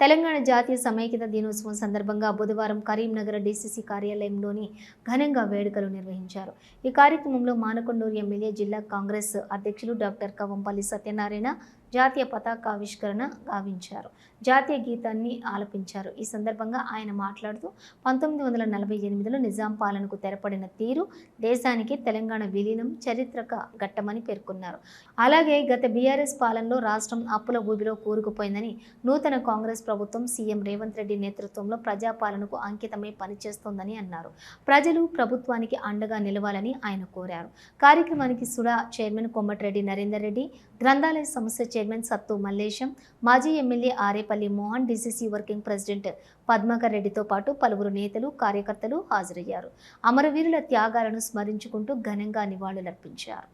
తెలంగాణ జాతీయ సమైక్యత దినోత్సవం సందర్భంగా బుధవారం కరీంనగర్ డీసీసీ కార్యాలయంలోని ఘనంగా వేడుకలు నిర్వహించారు. ఈ కార్యక్రమంలో మానకొండూరు ఎమ్మెల్యే జిల్లా కాంగ్రెస్ అధ్యక్షులు డాక్టర్ కవంపల్లి సత్యనారాయణ జాతీయ పతాకావిష్కరణ గావించారు. జాతీయ గీతాన్ని ఆలపించారు. ఈ సందర్భంగా ఆయన మాట్లాడుతూ పంతొమ్మిది వందల నలభై ఎనిమిదిలో నిజాం పాలనకు తెరపడిన తీరు దేశానికి తెలంగాణ విలీనం చరిత్రక ఘట్టమని పేర్కొన్నారు. అలాగే గత బీఆర్ఎస్ పాలనలో రాష్ట్రం అప్పుల ఊబిలో కూరుకుపోయిందని నూతన కాంగ్రెస్ ప్రభుత్వం సీఎం రేవంత్ రెడ్డి నేతృత్వంలో ప్రజాపాలనకు అంకితమై పనిచేస్తోందని అన్నారు. ప్రజలు ప్రభుత్వానికి అండగా నిలవాలని ఆయన కోరారు. కార్యక్రమానికి సుడా చైర్మన్ కొమ్మటిరెడ్డి నరేందర్ రెడ్డి గ్రంథాలయ సంస్థ చైర్మన్ సత్తు మల్లేశం మాజీ MLA Arepalli Mohan DCC working president Padmakar రెడ్డితో పాటు పలువురు నేతలు కార్యకర్తలు హాజరయ్యారు. అమరవీరుల త్యాగాలను స్మరించుకుంటూ ఘనంగా నివాళులర్పించారు.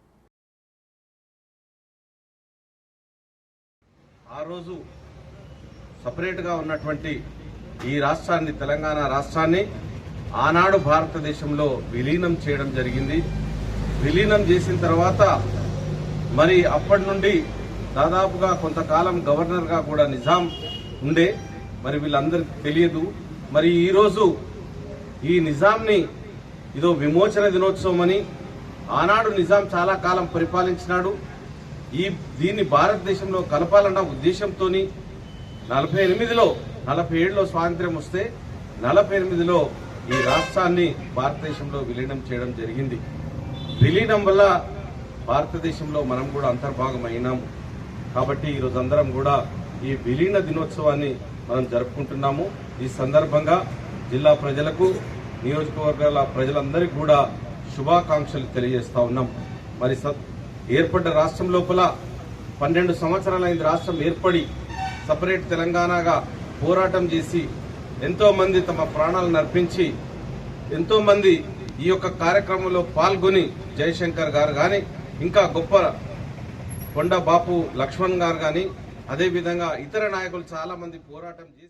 ఆ రోజు సపరేట్గా ఉన్నటువంటి ఈ రాష్ట్రాన్ని తెలంగాణ రాష్ట్రాన్ని ఆనాడు భారతదేశంలో విలీనం చేయడం జరిగింది. విలీనం చేసిన తర్వాత మరి అప్పటి నుండి దాదాపుగా కొంతకాలం గవర్నర్గా కూడా నిజాం ఉండే మరి వీళ్ళందరికీ తెలియదు. మరి ఈరోజు ఈ నిజాంని ఇదో విమోచన దినోత్సవం అని ఆనాడు నిజాం చాలా కాలం పరిపాలించినాడు. ఈ దీన్ని భారతదేశంలో కలపాలన్న ఉద్దేశంతో నలభై ఎనిమిదిలో నలభై ఏడులో స్వాతంత్ర్యం వస్తే నలభై ఎనిమిదిలో ఈ రాష్ట్రాన్ని భారతదేశంలో విలీనం చేయడం జరిగింది. విలీనం వల్ల భారతదేశంలో మనం కూడా అంతర్భాగం అయినాము. కాబట్టి ఈరోజు అందరం కూడా ఈ విలీన దినోత్సవాన్ని మనం జరుపుకుంటున్నాము. ఈ సందర్భంగా జిల్లా ప్రజలకు నియోజకవర్గాల ప్రజలందరికీ కూడా శుభాకాంక్షలు తెలియజేస్తా ఉన్నాం. మరి స- ఏర్పడ్డ రాష్ట్రం లోపల పన్నెండు సంవత్సరాలైంది రాష్ట్రం ఏర్పడి సపరేట్ తెలంగాణగా పోరాటం చేసి ఎంతో మంది తమ ప్రాణాలను అర్పించి ఎంతో మంది ఈ యొక్క కార్యక్రమంలో పాల్గొని జయశంకర్ గారు కానీ ఇంకా గొప్ప కొండ బాపు లక్ష్మణ్ గారు కానీ అదేవిధంగా ఇతర నాయకులు చాలామంది పోరాటం చేసి